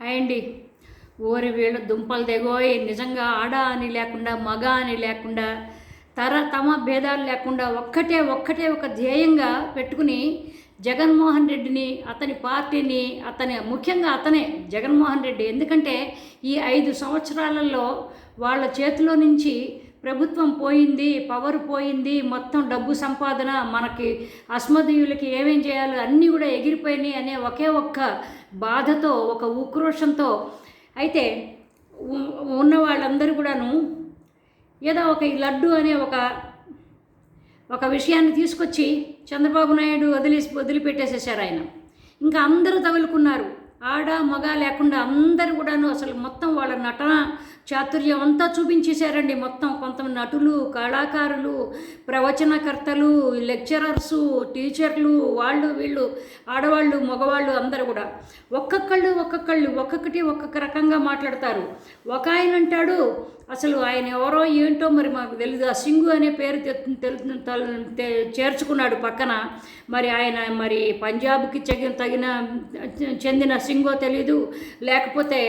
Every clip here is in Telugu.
హాయ్ అండి. ఓరి వీళ్ళు దుంపలు దిగోయి నిజంగా ఆడ అని లేకుండా మగ అని లేకుండా తర తమ భేదాలు లేకుండా ఒక్కటే ఒక్కటే ఒక ధ్యేయంగా పెట్టుకుని జగన్మోహన్ రెడ్డిని అతని పార్టీని అతని ముఖ్యంగా అతనే జగన్మోహన్ రెడ్డి. ఎందుకంటే ఈ ఐదు సంవత్సరాలలో వాళ్ళ చేతిలో నుంచి ప్రభుత్వం పోయింది పవర్ పోయింది మొత్తం డబ్బు సంపాదన మనకి అస్మదీయులకి ఏమేం చేయాలో అన్నీ కూడా ఎగిరిపోయినాయి అనే ఒకే ఒక్క బాధతో ఒక ఉక్రోషంతో. అయితే ఉన్న వాళ్ళందరూ కూడాను ఏదో ఒక ఈ లడ్డు అనే ఒక ఒక విషయాన్ని తీసుకొచ్చి చంద్రబాబు నాయుడు వదిలి వదిలిపెట్టేసేసారు ఆయన. ఇంకా అందరూ తగులుకున్నారు. ఆడ మగ లేకుండా అందరు కూడాను అసలు మొత్తం వాళ్ళ నటన చాతుర్యం అంతా చూపించేశారండి మొత్తం. కొంతమంది నటులు కళాకారులు ప్రవచనకర్తలు లెక్చరర్సు టీచర్లు వాళ్ళు వీళ్ళు ఆడవాళ్ళు మగవాళ్ళు అందరూ కూడా. ఒక్కొక్కళ్ళు ఒక్కొక్కళ్ళు ఒక్కొక్కటి ఒక్కొక్క రకంగా మాట్లాడతారు. ఒక ఆయన అంటాడు అసలు ఆయన ఎవరో ఏంటో మరి మాకు తెలియదు ఆ సింగు అనే పేరు తెలు- చేర్చుకున్నాడు పక్కన. మరి ఆయన మరి పంజాబ్కి తగిన చెందిన సింగో తెలీదు. లేకపోతే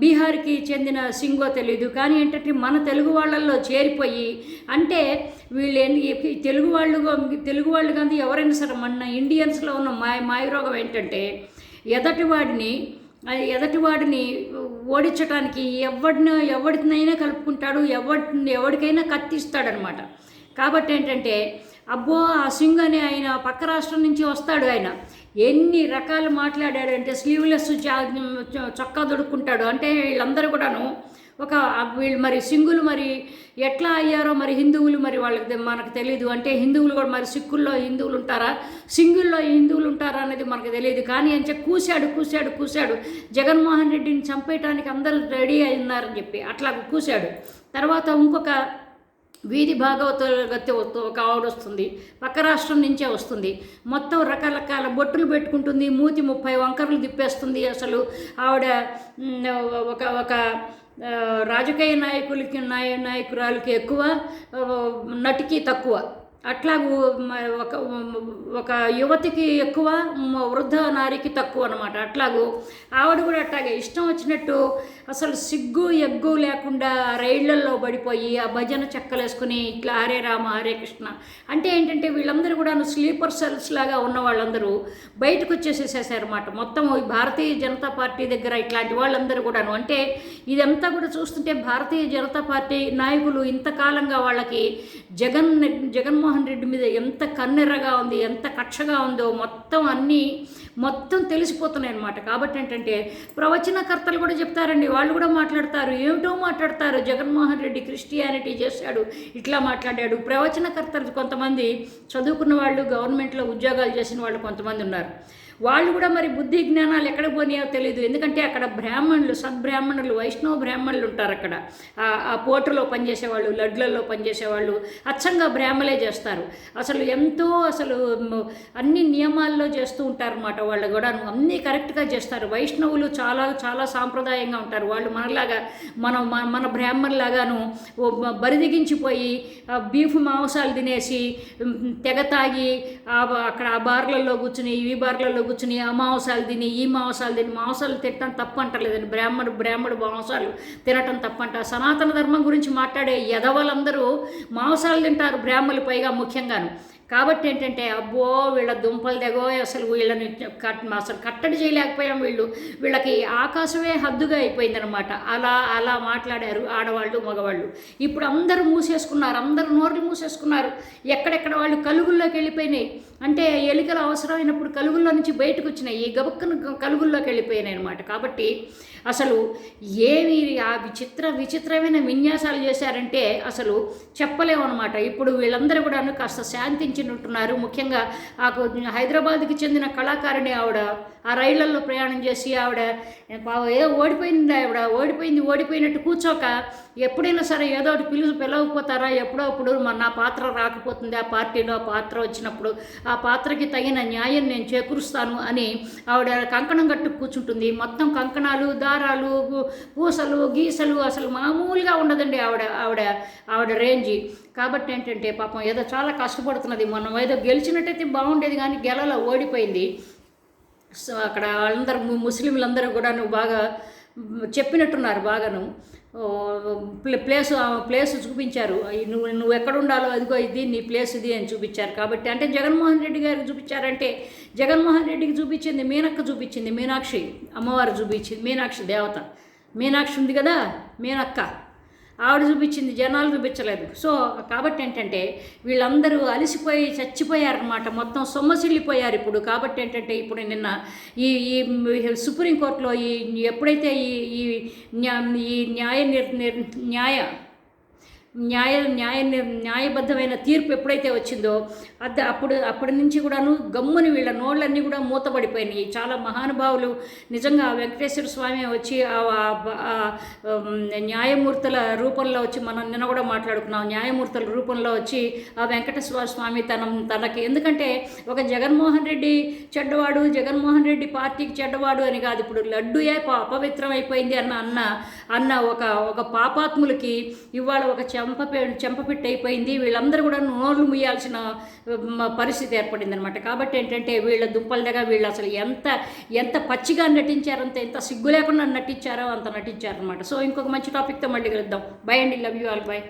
బీహార్కి చెందిన సింగో తెలీదు. కానీ ఏంటంటే మన తెలుగు వాళ్ళల్లో చేరిపోయి అంటే వీళ్ళు తెలుగు వాళ్ళు తెలుగు వాళ్ళు కానీ ఎవరైనా సరే మన ఇండియన్స్లో ఉన్న మాయ మాయరోగం ఏంటంటే ఎదటివాడిని ఎదటివాడిని ఓడించడానికి ఎవడిని ఎవడినైనా కలుపుకుంటాడు ఎవడిని ఎవరికైనా కత్తిస్తాడనమాట. కాబట్టి ఏంటంటే అబ్బో ఆ సింగ్ అని ఆయన పక్క రాష్ట్రం నుంచి వస్తాడు ఆయన. ఎన్ని రకాలు మాట్లాడాడంటే స్లీవ్లెస్ చొక్కా దొడుక్కుంటాడు. అంటే వీళ్ళందరూ కూడాను ఒక వీళ్ళు మరి సింగులు మరి ఎట్లా అయ్యారో మరి హిందువులు మరి వాళ్ళకి మనకు తెలియదు అంటే హిందువులు కూడా మరి సిక్కుల్లో హిందువులు ఉంటారా? సింగుల్లో హిందువులు ఉంటారా అనేది మనకు తెలియదు కానీ అని చెప్పి కూశాడు కూశాడు కూశాడు. జగన్మోహన్ రెడ్డిని చంపేయటానికి అందరూ రెడీ అయి ఉన్నారని చెప్పి అట్లా కూశాడు. తర్వాత ఇంకొక వీధి భాగవతగతి ఒక ఆవిడ వస్తుంది. పక్క రాష్ట్రం నుంచే వస్తుంది. మొత్తం రకరకాల బొట్టులు పెట్టుకుంటుంది. మూతి ముప్పై వంకరలు తిప్పేస్తుంది అసలు. ఆవిడ ఒక ఒక రాజకీయ నాయకులకి నాయ నాయకురాలకి ఎక్కువ నటికి తక్కువ. అట్లాగూ మ- ఒక ఒక యువతికి ఎక్కువ వృద్ధ నారికి తక్కువ అనమాట అట్లాగూ ఆవిడ కూడా అట్లాగే ఇష్టం వచ్చినట్టు అసలు సిగ్గు ఎగ్గు లేకుండా రైళ్ళల్లో పడిపోయి ఆ భజన చెక్కలేసుకుని ఇట్లా హరే రామ హరే కృష్ణ అంటే ఏంటంటే వీళ్ళందరూ కూడా స్లీపర్ సెల్స్ లాగా ఉన్న వాళ్ళందరూ బయటకు వచ్చేసేసేసారన్నమాట. మొత్తం భారతీయ జనతా పార్టీ దగ్గర ఇట్లాంటి వాళ్ళందరూ కూడాను. అంటే ఇదంతా కూడా చూస్తుంటే భారతీయ జనతా పార్టీ నాయకులు ఇంతకాలంగా వాళ్ళకి జగన్ జగన్మోహన్ రెడ్డి మీద ఎంత కన్నెర్రగా ఉంది ఎంత కక్షగా ఉందో మొత్తం అన్నీ మొత్తం తెలిసిపోతున్నాయి అనమాట కాబట్టి ఏంటంటే ప్రవచనకర్తలు కూడా చెప్తారండి. వాళ్ళు కూడా మాట్లాడతారు. ఏమిటో మాట్లాడతారు. జగన్మోహన్ రెడ్డి క్రిస్టియానిటీ చేశాడు. ఇట్లా మాట్లాడాడు. ప్రవచనకర్తలు కొంతమంది చదువుకున్న వాళ్ళు గవర్నమెంట్లో ఉద్యోగాలు చేసిన వాళ్ళు కొంతమంది ఉన్నారు. వాళ్ళు కూడా మరి బుద్ధి జ్ఞానాలు ఎక్కడ పోనీయో తెలియదు ఎందుకంటే అక్కడ బ్రాహ్మణులు సద్బ్రాహ్మణులు వైష్ణవ బ్రాహ్మణులు ఉంటారు అక్కడ. ఆ- ఆ పోటలో పనిచేసేవాళ్ళు లడ్లలో పనిచేసేవాళ్ళు అచ్చంగా బ్రాహ్మలే చేస్తారు. అసలు ఎంతో అసలు అన్ని నియమాల్లో చేస్తూ ఉంటారన్నమాట వాళ్ళు కూడా అన్నీ కరెక్ట్గా చేస్తారు. వైష్ణవులు చాలా చాలా సాంప్రదాయంగా ఉంటారు. వాళ్ళు మనలాగా మనం మన- మన బ్రాహ్మణులాగాను బరిదిగించిపోయి బీఫ్ మాంసాలు తినేసి తెగ తాగి ఆ అక్కడ ఆ బార్లలో కూర్చుని ఈ బార్లలో కూర్చుని ఆ మాంసాలు తిని ఈ మాంసాలు తిని మాంసాలు తినటం తప్పంటలేదండి బ్రాహ్మడు బ్రాహ్మడు మాంసాలు తినటం తప్పంట. సనాతన ధర్మం గురించి మాట్లాడే యదవలందరూ మాంసాలు తింటారు బ్రాహ్మలు పైగా ముఖ్యంగాను. కాబట్టి ఏంటంటే అబ్బో వీళ్ళ దుంపలు తెగో అసలు వీళ్ళని కట్ అసలు కట్టడి చేయలేకపోయాం వీళ్ళు. వీళ్ళకి ఆకాశమే హద్దుగా అయిపోయిందనమాట అలా అలా మాట్లాడారు ఆడవాళ్ళు మగవాళ్ళు. ఇప్పుడు అందరూ మూసేసుకున్నారు అందరూ నోర్లు మూసేసుకున్నారు. ఎక్కడెక్కడ వాళ్ళు కలుగుల్లోకి వెళ్ళిపోయినాయి. అంటే ఎలికలు అవసరమైనప్పుడు కలుగుల్లో నుంచి బయటకు వచ్చినాయి. ఈ గబక్కను కలుగుల్లోకి వెళ్ళిపోయినాయి అనమాట కాబట్టి అసలు ఏమి ఆ విచిత్ర విచిత్రమైన విన్యాసాలు చేశారంటే అసలు చెప్పలేమన్నమాట. ఇప్పుడు వీళ్ళందరూ కూడా కాస్త శాంతించి శాంతించినట్టున్నారు ముఖ్యంగా ఆ హైదరాబాద్కి చెందిన కళాకారిణి ఆవిడ ఆ రైళ్ళలో ప్రయాణం చేసి ఆవిడ ఏదో ఓడిపోయింది ఆవిడ ఓడిపోయింది ఓడిపోయినట్టు కూర్చోక ఎప్పుడైనా సరే ఏదో ఒకటి పిలుసు పిలవకపోతారా? ఎప్పుడో అప్పుడు మన నా పాత్ర రాకపోతుంది. ఆ పార్టీలో ఆ పాత్ర వచ్చినప్పుడు ఆ పాత్రకి తగిన న్యాయం నేను చేకూరుస్తాను అని ఆవిడ కంకణం కట్టు కూర్చుంటుంది. మొత్తం కంకణాలు దారాలు పూసలు గీసలు అసలు మామూలుగా ఉండదండి ఆవిడ ఆవిడ ఆవిడ రేంజి. కాబట్టి ఏంటంటే పాపం ఏదో చాలా కష్టపడుతున్నది మనం ఏదో గెలిచినట్టయితే బాగుండేది కానీ గెలల ఓడిపోయింది. సో అక్కడ వాళ్ళందరూ ముస్లింలందరూ కూడా నువ్వు బాగా చెప్పినట్టున్నారు బాగాను. ప్లేస్ ఆ ప్లేస్ చూపించారు. నువ్వు నువ్వు ఎక్కడ ఉండాలో అదిగో ఇది నీ ప్లేస్ ఇది అని చూపించారు. కాబట్టి అంటే జగన్మోహన్ రెడ్డి గారికి చూపించారంటే జగన్మోహన్ రెడ్డికి చూపించింది మీనక్క చూపించింది మీనాక్షి అమ్మవారు చూపించింది మీనాక్షి దేవత. మీనాక్షి ఉంది కదా మీనక్క. ఆవిడ చూపించింది జనాలు చూపించలేదు. సో కాబట్టి ఏంటంటే వీళ్ళందరూ అలసిపోయి చచ్చిపోయారనమాట మొత్తం సొమ్మసిల్లిపోయారు ఇప్పుడు. కాబట్టి ఏంటంటే ఇప్పుడు నిన్న ఈ ఈ సుప్రీంకోర్టులో ఈ ఎప్పుడైతే ఈ ఈ ఈ న్యాయ నిర్ నిర్- న్యాయ న్యాయ న్యాయ న్యాయబద్ధమైన తీర్పు ఎప్పుడైతే వచ్చిందో అది అప్పుడు అప్పటి నుంచి కూడాను గమ్ముని వీళ్ళ నోళ్ళన్నీ కూడా మూతపడిపోయినాయి. చాలా మహానుభావులు నిజంగా వెంకటేశ్వర స్వామి వచ్చి ఆ న్యాయమూర్తుల రూపంలో వచ్చి మనం నిన్న కూడా మాట్లాడుకున్నాం. న్యాయమూర్తుల రూపంలో వచ్చి ఆ వెంకటేశ్వర స్వామి తన తనకి ఎందుకంటే ఒక జగన్మోహన్ రెడ్డి చెడ్డవాడు జగన్మోహన్ రెడ్డి పార్టీకి చెడ్డవాడు అని కాదు. ఇప్పుడు లడ్డుయే ప- అపవిత్రం అయిపోయింది అన్న అన్న అన్న ఒక ఒక పాపాత్ములకి ఇవాళ ఒక చెంప చెంపపిట్టు అయిపోయింది. వీళ్ళందరూ కూడా నోళ్ళు ముయ్యాల్సిన పరిస్థితి ఏర్పడింది అనమాట కాబట్టి ఏంటంటే వీళ్ళ దుంపల దగ్గర వీళ్ళు అసలు ఎంత ఎంత పచ్చిగా నటించారంత ఎంత సిగ్గు లేకుండా నటించారో అంత నటించారనమాట సో ఇంకొక మంచి టాపిక్తో మళ్ళీ కలుద్దాం. బై అండి. Love you all by